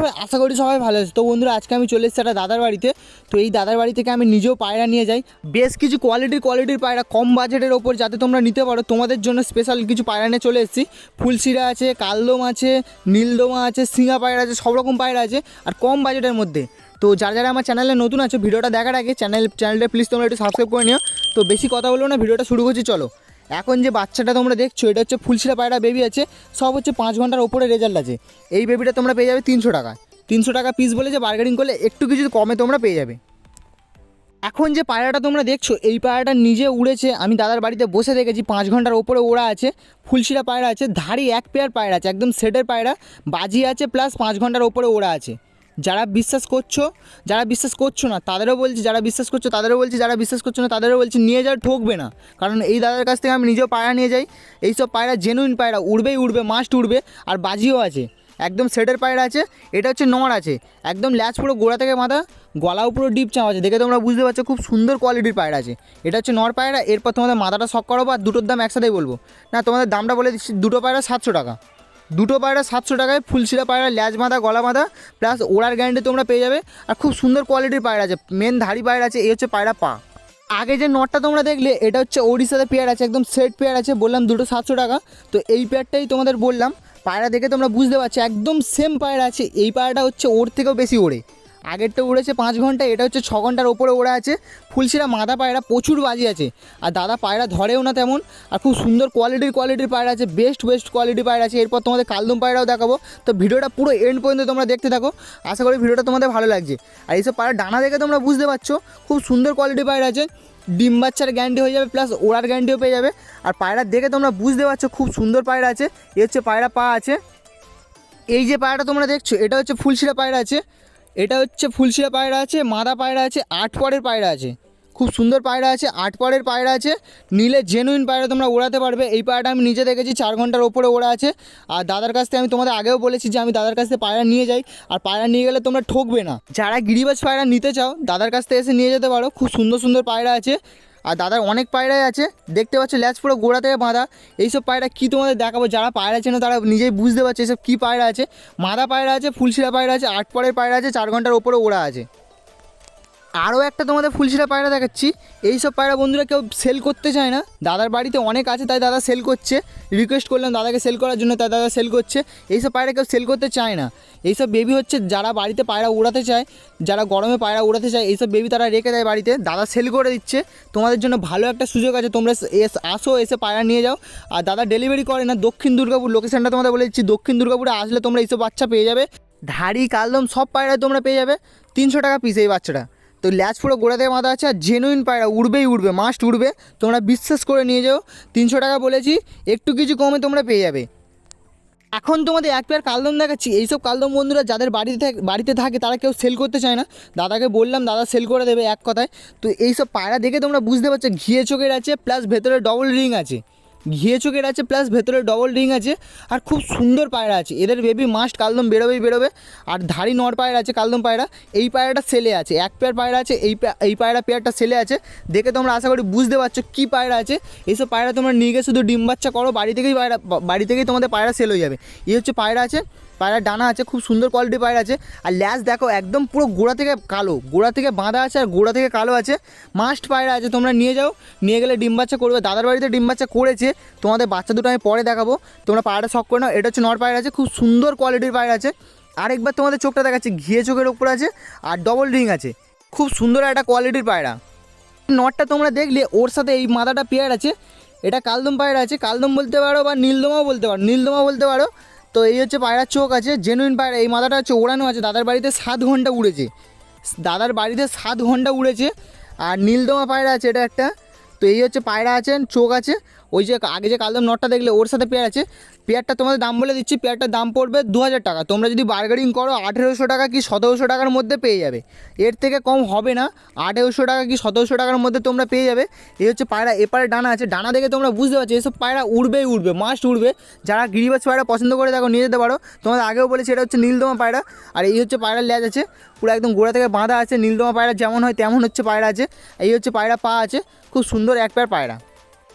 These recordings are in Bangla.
সবাই আশা করি সবাই ভালো আছে। তো বন্ধুরা, আজকে আমি চলে এসেছি একটা দাদার বাড়িতে। তো এই দাদার বাড়ি থেকে আমি নিজেও পায়রা নিয়ে যাই। বেশ কিছু কোয়ালিটির কোয়ালিটির পায়রা, কম বাজেটের ওপর যাতে তোমরা নিতে পারো, তোমাদের জন্য স্পেশাল কিছু পায়রা নিয়ে চলে এসেছি। ফুলশিরা আছে, কালদম আছে, নীলদমা আছে সিঙ্গা পায়রা আছে, সব রকম পায়রা আছে, আর কম বাজেটের মধ্যে। তো যারা যারা আমার চ্যানেলে নতুন আছে, ভিডিওটা দেখার আগে চ্যানেল চ্যানেলটা প্লিজ তোমরা একটু সাবস্ক্রাইব করে নিও। তো বেশি কথা বলব না, ভিডিওটা শুরু করছি, চলো। এখন যে বাচ্চাটা তোমরা দেখছ, এটা হচ্ছে ফুলশিরা পায়রা বেবি আছে, সব হচ্ছে পাঁচ ঘণ্টার ওপরে রেজাল্ট আছে। এই বেবিটা তোমরা পেয়ে যাবে তিনশো টাকা। তিনশো টাকা পিস বলে যে বার্গেনিং করলে একটু কিছু কমে তোমরা পেয়ে যাবে। এখন যে পায়রাটা তোমরা দেখছ, এই পায়রাটা নিজে উড়েছে, আমি দাদার বাড়িতে বসে দেখেছি, পাঁচ ঘণ্টার ওপরে ওড়া আছে ফুলশিরা পায়রা আছে, ধাড়ি এক পেয়ার পায়রা আছে, একদম সেটের পায়রা, বাজি আছে প্লাস পাঁচ ঘণ্টার ওপরে ওড়া আছে। যারা বিশ্বাস করছ, যারা বিশ্বাস করছ না, তাদেরও বলছি, যারা বিশ্বাস করছ, তাদেরও বলছি, যারা বিশ্বাস করছ না, তাদেরও বলছি, নিয়ে যাও, ঠকবে না। কারণ এই দাদার কাছ থেকে আমি নিজেও পায়রা নিয়ে যাই। এইসব পায়রা জেনুইন পায়রা, উড়বেই উড়বে মাস্ট উড়বে, আর বাজিও আছে। একদম সেটের পায়রা আছে, এটা হচ্ছে নড় আছে। একদম ল্যাচ পুরো গোড়া থেকে মাথা, গলাও পুরো ডিপ চাম আছে। দেখে তোমরা বুঝতে পারছ, খুব সুন্দর কোয়ালিটির পায়রা আছে। এটা হচ্ছে নর পায়রা, এরপর তোমাদের মাথাটা শখ করাবো, আর দুটোর দাম একসাথেই বলব। না, তোমাদের দামটা বলে দিচ্ছি, দুটো পায়রা সাতশো টাকা। দুটো পায়রা সাতশো টাকায় ফুলশিরা পায়রা, ল্যাজ বাঁধা, গলা বাঁধা প্লাস ওড়ার গ্যারান্টি তোমরা পেয়ে যাবে। আর খুব সুন্দর কোয়ালিটির পায়রা আছে। মেন ধাড়ি পায়রা আছে, এই হচ্ছে পায়রা পা। আগে যে নটটা তোমরা দেখলে, এটা হচ্ছে ওড়িশাতে পেয়ার আছে, একদম সেট পেয়ার আছে, বললাম দুটো সাতশো টাকা। তো এই পেয়ারটাই তোমাদের বললাম। পায়রা দেখে তোমরা বুঝতে পারছ, একদম সেম পায়রা আছে, এই পায়রাটা হচ্ছে ওর থেকেও বেশি ওড়ে। আগেরটা উড়েছে পাঁচ ঘণ্টা, এটা হচ্ছে ছ ঘণ্টার ওপরে ওড়া আছে। ফুলশিরা মাদা পায়রা প্রচুর বাজি আছে। আর দাদা পায়রা ধরেও না তেমন, আর খুব সুন্দর কোয়ালিটির কোয়ালিটির পায়রা আছে বেস্ট বেস্ট কোয়ালিটির পায়রা আছে। এরপর তোমাদের কালদম পায়রাও দেখাবো। তো ভিডিওটা পুরো এন্ড পর্যন্ত তোমরা দেখতে থাকো। আশা করি ভিডিওটা তোমাদের ভালো লাগছে। আর এইসব পায়রা ডানা দেখে তোমরা বুঝতে পারছ, খুব সুন্দর কোয়ালিটির পায়রা আছে। ডিম বাচ্চার গ্যারান্টি হয়ে যাবে প্লাস ওড়ার গ্যারান্টিও পেয়ে যাবে। আর পায়রা দেখে তোমরা বুঝতে পারছ, খুব সুন্দর পায়রা আছে। এ হচ্ছে পায়রা পা আছে। এই যে পায়রাটা তোমরা দেখছ, এটা হচ্ছে ফুলশিরা পায়রা আছে। এটা হচ্ছে ফুলশিয়া পায়রা আছে, মাদা পায়রা আছে, আট পরের পায়রা আছে। খুব সুন্দর পায়রা আছে, আট পরের পায়রা আছে। নিলে জেনুইন পায়রা তোমরা ওড়াতে পারবে। এই পায়রাটা আমি নিজে দেখেছি, চার ঘণ্টার ওপরে ওড়া আছে। আর দাদার কাছ থেকে আমি তোমাদের আগেও বলেছি যে আমি দাদার কাছ থেকে পায়রা নিয়ে যাই। আর পায়রা নিয়ে গেলে তোমরা ঠকবে না। যারা গিরিবাজ পায়রা নিতে চাও, দাদার কাছ থেকে এসে নিয়ে যেতে পারো। খুব সুন্দর সুন্দর পায়রা আছে। আর দাদার অনেক পায়রাই আছে। দেখতে পাচ্ছ ল্যাচ পুরো গোড়া থেকে বাঁধা। এইসব পায়রা কী তোমাদের দেখাবো? যারা পায়রা চেনো, তারা নিজেই বুঝতে পারছে এসব কী পায়রা আছে। মাদা পায়রা আছে, ফুলশিরা পায়রা আছে আট পরের পায়রা আছে, চার ঘণ্টার ওপরে ওড়া আছে। আরও একটা তোমাদের ফুলশিরা পায়রা দেখাচ্ছি। এইসব পায়রা বন্ধুরা কেউ সেল করতে চায় না। দাদার বাড়িতে অনেক আছে, তাই দাদা সেল করছে। রিকোয়েস্ট করলাম দাদাকে সেল করার জন্য, তাই দাদা সেল করছে। এইসব পায়রা কেউ সেল করতে চায় না। এইসব বেবি হচ্ছে, যারা বাড়িতে পায়রা উড়াতে চায়, যারা গরমে পায়রা উড়াতে চায় এইসব বেবি তারা রেখে দেয় বাড়িতে। দাদা সেল করে দিচ্ছে। তোমাদের জন্য ভালো একটা সুযোগ আছে, তোমরা এস আসো, এসে পায়রা নিয়ে যাও। আর দাদা ডেলিভারি করে না, দক্ষিণ দুর্গাপুর লোকেশানটা তোমাদের বলে দিচ্ছি। দক্ষিণ দুর্গাপুরে আসলে তোমরা এইসব বাচ্চা পেয়ে যাবে। ধাড়ি, কালদম সব পায়রা তোমরা পেয়ে যাবে। তিনশো টাকা পিস এই বাচ্চাটা। তো ল্যাচ পুরো গোড়া থেকে মাথা আছে আর জেনুইন পায়রা, উড়বেই উড়বে মাস্ট উড়বে। তোমরা বিশ্বাস করে নিয়ে যাও, তিনশো টাকা বলেছি, একটু কিছু কমে তোমরা পেয়ে যাবে। এখন তোমাদের এক পেয়ার কালদম দেখাচ্ছি, এইসব কালদম বন্ধুরা যাদের বাড়িতে বাড়িতে থাকে, তারা কেউ সেল করতে চায় না। দাদাকে বললাম, দাদা সেল করে দেবে এক কথায়। তো এইসব পায়রা দেখে তোমরা বুঝতে পারছ, ঘিয়ে চোখের আছে প্লাস ভেতরে ডবল রিং আছে। ঘিয়ে চোখের আছে প্লাস ভেতরে ডবল রিং আছে, আর খুব সুন্দর পায়রা আছে। এদের বেবি মাস্ট কালদম বেরোবেই বেরোবে। আর ধাড়ি নর পায়রা আছে, কালদম পায়রা। এই পায়রাটা সেলে আছে। এক পেয়ার পায়রা আছে, এই এই পায়রা পেয়ারটা সেলে আছে। দেখে তোমরা আশা করি বুঝতে পারছ কী পায়রা আছে। এইসব পায়রা তোমরা নিয়ে গিয়ে শুধু ডিম বাচ্চা করো, বাড়ি থেকেই পায়রা বাড়ি থেকেই তোমাদের পায়রা সেল হয়ে যাবে। এই হচ্ছে পায়রা আছে। পায়রার ডানা আছে, খুব সুন্দর কোয়ালিটির পায়রা আছে। আর ল্যাস দেখো, একদম পুরো গোড়া থেকে কালো, গোড়া থেকে বাঁধা আছে আর গোড়া থেকে কালো আছে। মাস্ট পায়রা আছে, তোমরা নিয়ে যাও, নিয়ে গেলে ডিম বাচ্চা করবে। দাদার বাড়িতে ডিম বাচ্চা করেছে, তোমাদের বাচ্চা দুটো আমি পরে দেখাবো। তোমরা পায়রাটা শখ করে নাও, এটা হচ্ছে নর পায়রা আছে, খুব সুন্দর কোয়ালিটির পায়রা আছে। আরেকবার তোমাদের চোখটা দেখাচ্ছে, ঘিয়ে চোখের ওপর আছে আর ডবল রিং আছে। খুব সুন্দর একটা কোয়ালিটির পায়রা। নটটা তোমরা দেখলে, ওর সাথে এই মাথাটা পেয়ার আছে। এটা কালদম পায়রা আছে, কালদম বলতে পারো বা নীলদমাও বলতে পারো নীলদমা বলতে পারো। তো এই হচ্ছে পায়রার চোখ আছে জেনুইন পায়রা, এই মাথাটা হচ্ছে ওড়ানো আছে, দাদার বাড়িতে সাত ঘণ্টা উড়েছে। দাদার বাড়িতে সাত ঘণ্টা উড়েছে, আর নীলদমা পায়রা আছে এটা একটা, তো এই হচ্ছে পায়রা আছে চোখ আছে ওই যে আগে যে কালদম নটটা দেখলে, ওর সাথে পেয়ার আছে। পেয়ারটা তোমাদের দাম বলে দিচ্ছি পেয়ারটার দাম পড়বে দু হাজার টাকা। তোমরা যদি বার্গেনিং করো, আঠেরোশো টাকা কি সতেরোশো টাকার মধ্যে পেয়ে যাবে। এর থেকে কম হবে না, আঠেরোশো টাকা কি সতেরোশো টাকার মধ্যে তোমরা পেয়ে যাবে। এই হচ্ছে পায়রা এপারে ডানা আছে, ডানা দেখে তোমরা বুঝতে পারছ, এসব পায়রা উড়বেই উড়বে মাস্ট উড়বে। যারা গিরিবাজ পায়রা পছন্দ করে, দেখো, নিয়ে যেতে পারো। তোমাদের আগেও বলেছি, এটা হচ্ছে নীলদমা পায়রা। আর এই হচ্ছে পায়রার ল্যাজ আছে, পুরো একদম গোড়া থেকে বাঁধা আছে। নীলদমা পায়রা যেমন হয়, তেমন হচ্ছে পায়রা আছে। এই হচ্ছে পায়রা পা আছে, খুব সুন্দর এক পেয়ার পায়রা।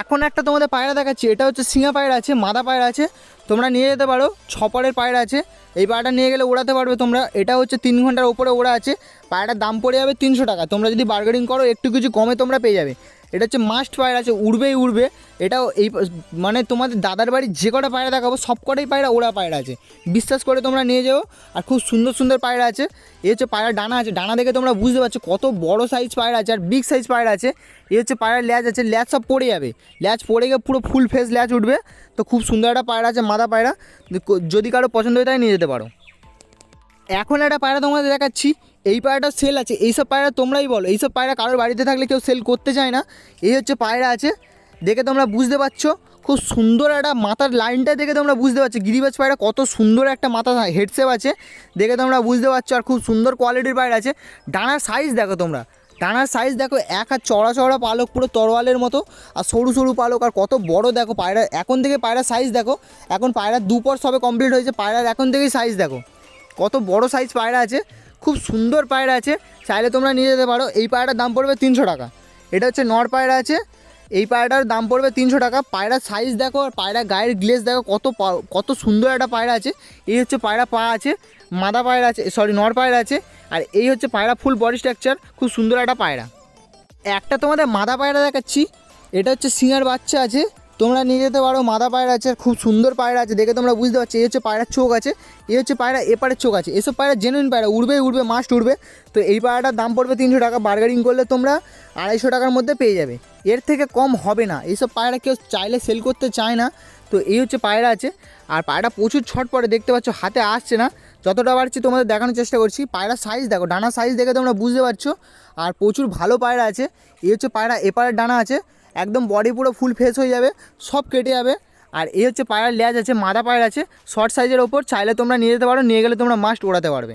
এখন একটা তোমাদের পায়রা দেখাচ্ছি, এটা হচ্ছে সিঙা পায়রা আছে, মাদা পায়রা আছে, তোমরা নিয়ে যেতে পারো ছপরের পায়রা আছে, এই পায়রাটা নিয়ে গেলে ওড়াতে পারবে তোমরা, এটা হচ্ছে তিন ঘণ্টার ওপরে ওড়া আছে পায়রাটার দাম পড়ে যাবে তিনশো টাকা, তোমরা যদি বার্গেনিং করো, একটু কিছু কমে তোমরা পেয়ে যাবে। এটা হচ্ছে মাস্ট পায়রা আছে, উড়বেই উড়বে। এটাও এই মানে তোমাদের দাদার বাড়ির যে কটা পায়রা দেখাবো, সব কটাই পায়রা ওড়া পায়রা আছে। বিশ্বাস করে তোমরা নিয়ে যাও, আর খুব সুন্দর সুন্দর পায়রা আছে। এ হচ্ছে পায়রা ডানা আছে, ডানা দেখে তোমরা বুঝতে পারছ কত বড় সাইজ পায়রা আছে, আর বিগ সাইজ পায়রা আছে। এই হচ্ছে পায়রার ল্যাচ আছে ল্যাচ সব পড়ে যাবে। ল্যাচ পড়ে গিয়ে পুরো ফুল ফেস ল্যাচ উঠবে। তো খুব সুন্দর একটা পায়রা আছে, মাদা পায়রা। যদি কারও পছন্দ হয় তাই নিয়ে যেতে পারো। এখন একটা পায়রা তোমাদের দেখাচ্ছি। এই পায়রাটা সেল আছে। এইসব পায়রা তোমরাই বলো। এইসব পায়রা কারোর বাড়িতে থাকলে কেউ সেল করতে চায় না। এই হচ্ছে পায়রা আছে। দেখে তোমরা বুঝতে পারছ। খুব সুন্দর একটা মাথার লাইনটা দেখে তোমরা বুঝতে পারছ। গিরিবাজ পায়রা কত সুন্দর একটা মাথা হেডসেপ আছে। দেখে তোমরা বুঝতে পারছ। আর খুব সুন্দর কোয়ালিটির পায়রা আছে। ডানার সাইজ দেখো তোমরা। ডানার সাইজ দেখো এক আর চড়া চড়া পালক, পুরো তরোয়ালের মতো। আর সরু সরু পালক। আর কত বড় দেখো পায়রা। এখন থেকে পায়রার সাইজ দেখো। এখন পায়রার দুপর সবে কমপ্লিট হয়েছে। পায়রার এখন থেকেই সাইজ দেখো। কত বড় সাইজ পায়রা আছে, খুব সুন্দর পায়রা আছে, চাইলে তোমরা নিয়ে যেতে পারো। এই পায়রাটার দাম পড়বে তিনশো টাকা। এটা হচ্ছে নর পায়রা আছে, এই পায়রাটার দাম পড়বে তিনশো টাকা। পায়রার সাইজ দেখো আর পায়রা গায়ের গ্লেজ দেখো কত কত সুন্দর একটা পায়রা আছে। এই হচ্ছে পায়রা পা আছে, মাদা পায়রা আছে সরি নর পায়রা আছে, আর এই হচ্ছে পায়রা ফুল বডি স্ট্রাকচার খুব সুন্দর একটা পায়রা। একটা তোমাদের মাদা পায়রা দেখাচ্ছি, এটা হচ্ছে সিঙার বাচ্চা আছে তোমরা নিয়ে যেতে পারো, মাদা পায়রা আছে, খুব সুন্দর পায়রা আছে, দেখে তোমরা বুঝতে পারছ, এই হচ্ছে পায়রার চোখ আছে, এই হচ্ছে পায়রা এপারের চোখ আছে, এসব পায়রা জেনুইন পায়রা, উড়বে উড়বে মাস্ট উড়বে, তো এই পায়রাটার দাম পড়বে তিনশো টাকা বার্গারিং করলে তোমরা আড়াইশো টাকার মধ্যে পেয়ে যাবে, এর থেকে কম হবে না এইসব পায়রা কেউ চাইলে সেল করতে চায় না, তো এই হচ্ছে পায়রা আছে, আর পায়রা প্রচুর ছট পড়ে দেখতে পাচ্ছ, হাতে আসছে না, যতটা পারছি তোমাদের দেখানোর চেষ্টা করছি, পায়রার সাইজ দেখো ডানা সাইজ দেখে তোমরা বুঝতে পারছ, আর প্রচুর ভালো পায়রা আছে, এই হচ্ছে পায়রা এপারের ডানা আছে একদম বডি পুরো ফুল ফেস হয়ে যাবে, সব কেটে যাবে। আর এই হচ্ছে পায়ের ল্যাজ আছে মাদা পায়ের আছে শর্ট সাইজের ওপর চাইলে তোমরা নিয়ে যেতে পারো, নিয়ে গেলে তোমরা মাস্ট ওড়াতে পারবে।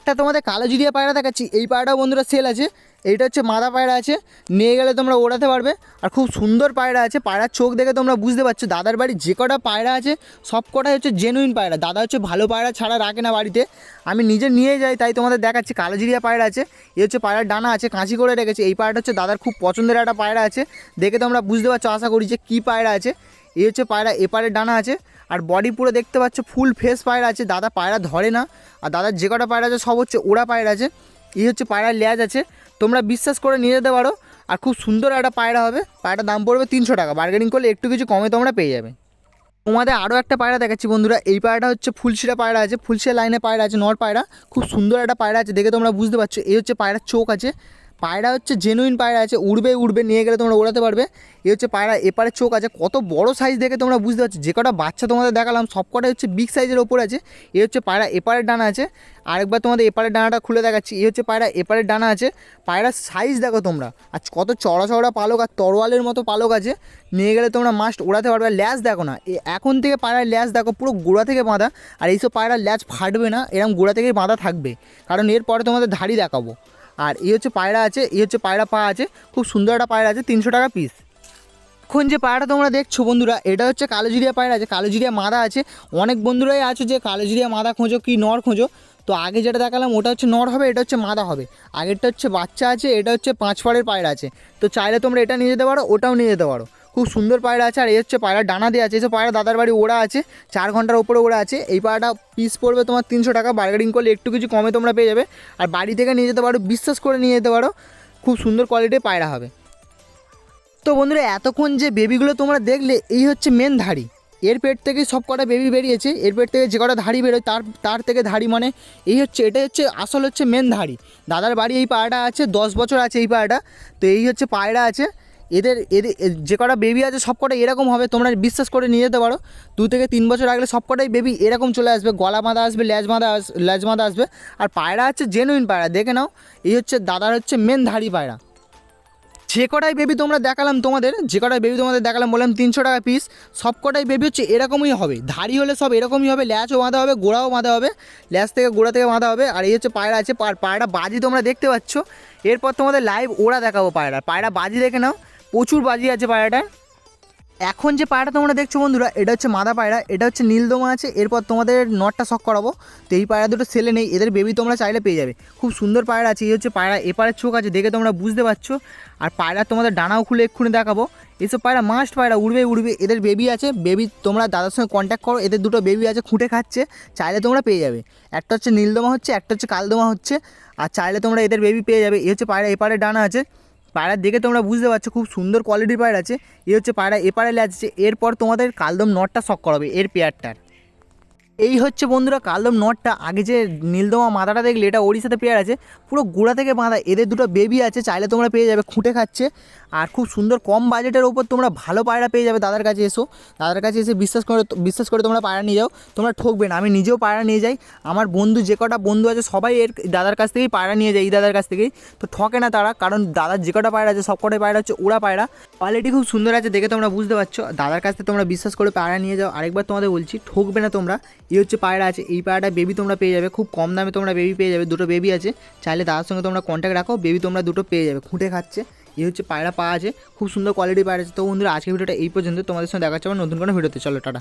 একটা তোমাদের কালো জিরিয়া পায়রা দেখাচ্ছি, এই পায়রাটাও বন্ধুরা সেল আছে। এইটা হচ্ছে মাদা পায়রা আছে। নিয়ে গেলে তোমরা ওড়াতে পারবে। আর খুব সুন্দর পায়রা আছে। পায়রার চোখ দেখে তোমরা বুঝতে পারছ। দাদার বাড়ি যে কটা পায়রা আছে, সব কটাই হচ্ছে জেনুইন পায়রা। দাদা হচ্ছে ভালো পায়রা ছাড়া রাখে না বাড়িতে। আমি নিজে নিয়ে যাই, তাই তোমাদের দেখাচ্ছি। কালো জিরিয়া পায়রা আছে। এ হচ্ছে পায়রার ডানা আছে, কাঁচি করে রেখেছে। এই পায়রাটা হচ্ছে দাদার খুব পছন্দের একটা পায়রা আছে। দেখে তোমরা বুঝতে পারছ, আশা করি যে কী পায়রা আছে। এই হচ্ছে পায়রা এপারের ডানা আছে। আর বডি পুরো দেখতে পাচ্ছ ফুল ফেস পায়রা আছে। দাদা পায়রা ধরে না। আর দাদার যে কটা পায়রা আছে, সব হচ্ছে ওড়া পায়রা আছে। এই হচ্ছে পায়রার লেজ আছে। তোমরা বিশ্বাস করে নিয়ে যেতে পারো। আর খুব সুন্দর একটা পায়রা হবে। পায়রাটার দাম পড়বে তিনশো টাকা। বার্গেনিং করলে একটু কিছু কমে তোমরা পেয়ে যাবে। তোমাদের আরও একটা পায়রা দেখাচ্ছি বন্ধুরা। এই পায়রাটা হচ্ছে ফুলশিরা পায়রা আছে। ফুলশিরা লাইনে পায়রা আছে, নর পায়রা। খুব সুন্দর একটা পায়রা আছে। দেখে তোমরা বুঝতে পারছ। এই হচ্ছে পায়রার চোখ আছে। পায়রা হচ্ছে জেনুইন পায়রা আছে, উড়বে উড়বে, নিয়ে গেলে তোমরা ওড়াতে পারবে। এ হচ্ছে পায়রা, এপারে চোখ আছে, কত বড় সাইজ দেখে তোমরা বুঝতে পারছ। যে কটা বাচ্চা তোমাদের দেখালাম, সব কটাই হচ্ছে বিগ সাইজের ওপর আছে। এ হচ্ছে পায়রা, এপারের ডানা আছে। আরেকবার তোমাদের এপারের ডানাটা খুলে দেখাচ্ছি। এ হচ্ছে পায়রা, এপারের ডানা আছে। পায়রার সাইজ দেখো তোমরা। আর কত চড়া চড়া পালক আর তরোয়ালের মতো পালক আছে। নিয়ে গেলে তোমরা মাস্ট ওড়াতে পারবে। আর ল্যাজ দেখো না এখন থেকে পায়রার ল্যাজ দেখো, পুরো গোড়া থেকে বাঁধা। আর এইসব পায়রার ল্যাজ ফাটবে না এরকম গোড়া থেকেই বাঁধা থাকবে। কারণ এরপরে তোমাদের ধাড়ি দেখাবো। আর এই হচ্ছে পায়রা আছে, এই হচ্ছে পায়রা পা আছে, খুব সুন্দর একটা পায়রা আছে, তিনশো টাকা পিস এখন যে পায়রাটা তোমরা দেখছ বন্ধুরা, এটা হচ্ছে কালোজিরিয়া পায়রা আছে, কালোজিরিয়া মাদা আছে। অনেক বন্ধুরাই আছে যে কালোজিরিয়া মাদা খোঁজো কি নর খোঁজো। তো আগে যেটা দেখালাম ওটা হচ্ছে নর হবে, এটা হচ্ছে মাদা হবে। আগেরটা হচ্ছে বাচ্চা আছে, এটা হচ্ছে পাঁচ পাড়ের পায়রা আছে। তো চাইলে তোমরা এটা নিয়ে যেতে পারো, ওটাও নিয়ে যেতে পারো। খুব সুন্দর পায়রা আছে, আর এই হচ্ছে পায়রা ডানা দিয়ে আছে এসব পায়রা দাদার বাড়ি ওড়া আছে, চার ঘণ্টার ওপরে ওড়া আছে, এই পায়রাটা পিস পড়বে তোমার তিনশো টাকা বার্গেনিং করলে একটু কিছু কমে তোমরা পেয়ে যাবে, আর বাড়ি থেকে নিয়ে যেতে পারো, বিশ্বাস করে নিয়ে যেতে পারো, খুব সুন্দর কোয়ালিটির পায়রা হবে। তো বন্ধুরা, এতক্ষণ যে বেবিগুলো তোমরা দেখলে, এই হচ্ছে মেন ধাড়ি, এর পেট থেকেই সব কটা বেবি বেরিয়েছে, এর পেট থেকে যে কটা ধাড়ি বেরোয়, তার তার থেকে ধাড়ি মানে এই হচ্ছে, এটাই হচ্ছে আসল হচ্ছে মেন ধাড়ি, দাদার বাড়ি এই পায়রাটা আছে, দশ বছর আছে এই পায়রাটা, তো এই হচ্ছে পায়রা আছে এদের এদের যে কটা বেবি আছে সব কটা এরকম হবে, তোমরা বিশ্বাস করে নিয়ে যেতে পারো। দু থেকে তিন বছর আগলে সব কটাই বেবি এরকম চলে আসবে, গলা বাঁধা আসবে, ল্যাজ বাঁধা আস, ল্যাজ বাঁধা আসবে। আর পায়রা হচ্ছে জেনুইন পায়রা, দেখে নাও, এই হচ্ছে দাদার হচ্ছে মেন ধাড়ি পায়রা। যে কটাই বেবি তোমরা দেখালাম তোমাদের, যে কটাই বেবি তোমাদের দেখালাম, বললাম তিনশো টাকা পিস সব কটাই বেবি হচ্ছে এরকমই হবে। ধাড়ি হলে সব এরকমই হবে ল্যাচও বাঁধা হবে, গোড়াও বাঁধা হবে ল্যাচ থেকে গোড়া থেকে বাঁধা হবে, আর এই হচ্ছে পায়রা আছে পায়রা বাজি তোমরা দেখতে পাচ্ছ। এরপর তোমাদের লাইভ ওরা দেখাবো পায়রা পায়রা বাজি দেখে নাও প্রচুর বাজি আছে পায়রাটা। এখন যে পায়রাটা তোমরা দেখছ বন্ধুরা, এটা হচ্ছে মাদা পায়রা, এটা হচ্ছে নীলদমা আছে, এরপর তোমাদের নটটা শখ করাবো। তো এই পায়রা দুটো সেলে নেই, এদের বেবি তোমরা চাইলে পেয়ে যাবে। খুব সুন্দর পায়রা আছে, এই হচ্ছে পায়রা, এপারের চোখ আছে, দেখে তোমরা বুঝতে পারছ। আর পায়রা তোমাদের ডানাও খুলে এক্ষুনি দেখাবো। এসব পায়রা মাস্ট পায়রা, উড়বে উড়বে, এদের বেবি আছে বেবি তোমরা দাদার সঙ্গে কন্ট্যাক্ট করো, এদের দুটো বেবি আছে, খুঁটে খাচ্ছে, চাইলে তোমরা পেয়ে যাবে। একটা হচ্ছে নীলদমা হচ্ছে, একটা হচ্ছে কালদমা হচ্ছে, আর চাইলে তোমরা এদের বেবি পেয়ে যাবে। এই হচ্ছে পায়রা, এপারে ডানা আছে। পায়রা দেখে তোমরা বুঝতে পারছ, খুব সুন্দর কোয়ালিটির পায়রা আছে। এ হচ্ছে পায়রা এপারে আছে, এরপর তোমাদের কালদম নটটা শখ করাবে, এর পেয়ারটার। এই হচ্ছে বন্ধুরা কালদম নটটা। আগে যে নীলদমা মাথাটা দেখলে, এটা ওড়িশাতে পেয়ার আছে। পুরো গোড়া থেকে বাঁধা, এদের দুটো বেবি আছে, চাইলে তোমরা পেয়ে যাবে, খুঁটে খাচ্ছে। আর খুব সুন্দর কম বাজেটের ওপর তোমরা ভালো পায়রা পেয়ে যাবে দাদার কাছে এসো। দাদার কাছে এসে বিশ্বাস করে বিশ্বাস করে তোমরা পায়রা নিয়ে যাও। তোমরা ঠকবে না, আমি নিজেও পায়রা নিয়ে যাই। আমার বন্ধু, যে কটা বন্ধু আছে, সবাই এর দাদার কাছ থেকেই পায়রা নিয়ে যায়, এই দাদার কাছ থেকেই। তো ঠকে না তারা, কারণ দাদার যে কটা পায়রা আছে সব কটাই পায়রা হচ্ছে ওরা পায়রা। কোয়ালিটি খুব সুন্দর আছে, দেখে তোমরা বুঝতে পারছ। দাদার কাছ থেকে তোমরা বিশ্বাস করে পায়রা নিয়ে যাও। আরেকবার তোমাদের বলছি, ঠকবে না তোমরা। এই হচ্ছে পায়রা আছে, এই পায়রাটা বেবি তোমরা পেয়ে যাবে। খুব কম দামে তোমরা বেবি পেয়ে যাবে, দুটো বেবি আছে। চাইলে দাদার সঙ্গে তোমরা কন্ট্যাক্ট রাখো বেবি তোমরা দুটো পেয়ে যাবে। খুঁটে খাচ্ছে। এই হচ্ছে পায়রা পাওয়া আছে খুব সুন্দর কোয়ালিটি পায়রা আছে। তো বন্ধুরা আজকে ভিডিওটা এই পর্যন্ত। তোমাদের সঙ্গে দেখা যাচ্ছে আমার নতুন কোনো ভিডিওতে। চলো, টাটা।